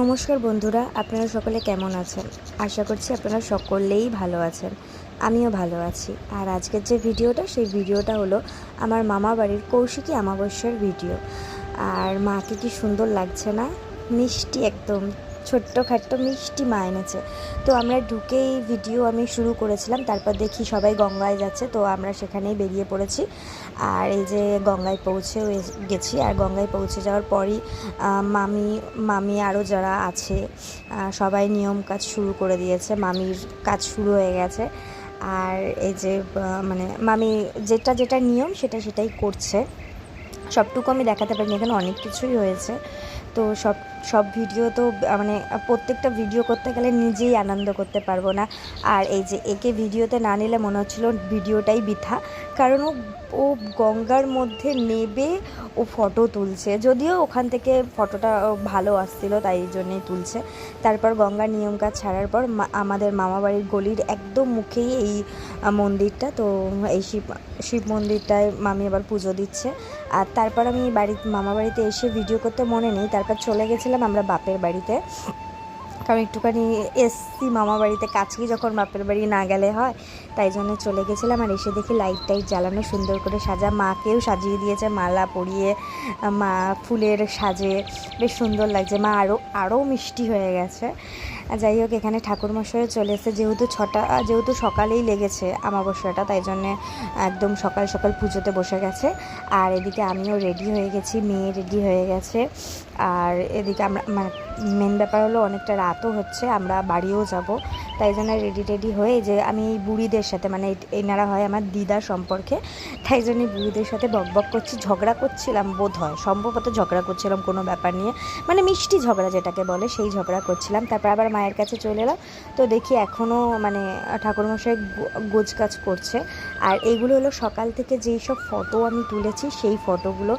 নমস্কার বন্ধুরা, আপনারা সকলে কেমন আছেন? আশা করছি আপনারা সকলেই ভালো আছেন। আমিও ভালো আছি। আর আজকের যে ভিডিওটা, সেই ভিডিওটা হলো আমার মামা বাড়ির কৌশিকী অমাবস্যার ভিডিও। আর মাকে কি সুন্দর লাগছে না? মিষ্টি একদম ছোট্ট খাট্ট মিষ্টি মা এনেছে। তো আমরা ঢুকেই ভিডিও আমি শুরু করেছিলাম, তারপর দেখি সবাই গঙ্গায় যাচ্ছে, তো আমরা সেখানেই বেরিয়ে পড়েছি। আর এই যে গঙ্গায় এস- গেছি, আর গঙ্গায় পৌঁছে যাওয়ার পরই মামি মামি আরও যারা আছে সবাই নিয়ম কাজ শুরু করে দিয়েছে, মামির কাজ শুরু হয়ে গেছে। আর এই যে মানে মামি যেটা যেটা নিয়ম সেটা সেটাই করছে। সবটুকু আমি দেখাতে পারিনি, এখানে অনেক কিছুই হয়েছে। তো সব সব ভিডিও তো মানে প্রত্যেকটা ভিডিও করতে গেলে নিজেই আনন্দ করতে পারব না। আর এই যে একে ভিডিওতে না নিলে মনে হচ্ছিল ভিডিওটাই বৃথা। কারণ ও ও গঙ্গার মধ্যে নেবে, ও ফটো তুলছে। যদিও ওখান থেকে ফটোটা ভালো আসছিল, তাই জন্যই তুলছে। তারপর গঙ্গার নিয়ম কাজ ছাড়ার পর আমাদের মামাবাড়ির গলির একদম মুখেই এই মন্দিরটা। তো এই শিব শিব মন্দিরটায় মামি আবার পুজো দিচ্ছে। আর তারপর আমি বাড়ি মামাবাড়িতে এসে ভিডিও করতে মনে নেই। তারপর চলে গেছিলাম আমরা বাপের বাড়িতে। কারণ একটুখানি এসছি মামা বাড়িতে কাছেই যখন বাপের বাড়ি না গেলে হয়, তাই জন্য চলে গেছিলাম আর এসে দেখি লাইট টাইট জ্বালানো সুন্দর করে সাজা। মাকেও সাজিয়ে দিয়েছে, মালা পরিয়ে, মা ফুলের সাজে, বেশ সুন্দর লাগছে। মা আরও আরও মিষ্টি হয়ে গেছে। যাই হোক, এখানে ঠাকুরমশাইও চলে এসেছে। যেহেতু ছটা, যেহেতু সকালেই লেগেছে আমাবস্যাটা, তাই জন্যে একদম সকাল সকাল পুজোতে বসে গেছে। আর এদিকে আমিও রেডি হয়ে গেছি, মেয়ে রেডি হয়ে গেছে। আর এদিকে আমরা মানে মেন ব্যাপার হলো অনেকটা রাতও হচ্ছে, আমরা বাড়িও যাব। তাই জন্য রেডি টেডি হয়ে যে আমি এই বুড়িদের সাথে মানে এনারা হয় আমার দিদা সম্পর্কে, তাই জন্য বুড়িদের সাথে বক বক করছি, ঝগড়া করছিলাম বোধ হয়। সম্ভবত ঝগড়া করছিলাম কোনো ব্যাপার নিয়ে মানে মিষ্টি ঝগড়া যেটাকে বলে, সেই ঝগড়া করছিলাম। তারপর আবার মায়ের কাছে চলে এলাম। তো দেখি এখনও মানে ঠাকুরমশাই গোজ কাজ করছে। আর এইগুলো হলো সকাল থেকে যেই সব ফটো আমি তুলেছি, সেই ফটোগুলো।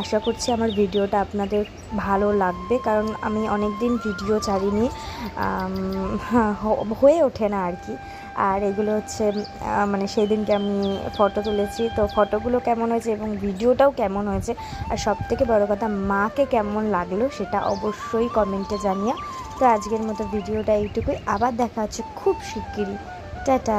আশা করছি আমার ভিডিওটা আপনাদের ভালো লাগবে, কারণ আমি অনেক দিন ভিডিও ছাড়িনি। হয়ে ওঠে না আর কি। আর এগুলো হচ্ছে মানে সেই দিনকে আমি ফটো তুলেছি। তো ফটোগুলো কেমন হয়েছে এবং ভিডিওটাও কেমন হয়েছে, আর সব থেকে বড়ো কথা, মাকে কেমন লাগল সেটা অবশ্যই কমেন্টে জানিও। তো আজকের মতো ভিডিওটা এইটুকুই। আবার দেখা হচ্ছে খুব শিগগিরই। টাটা।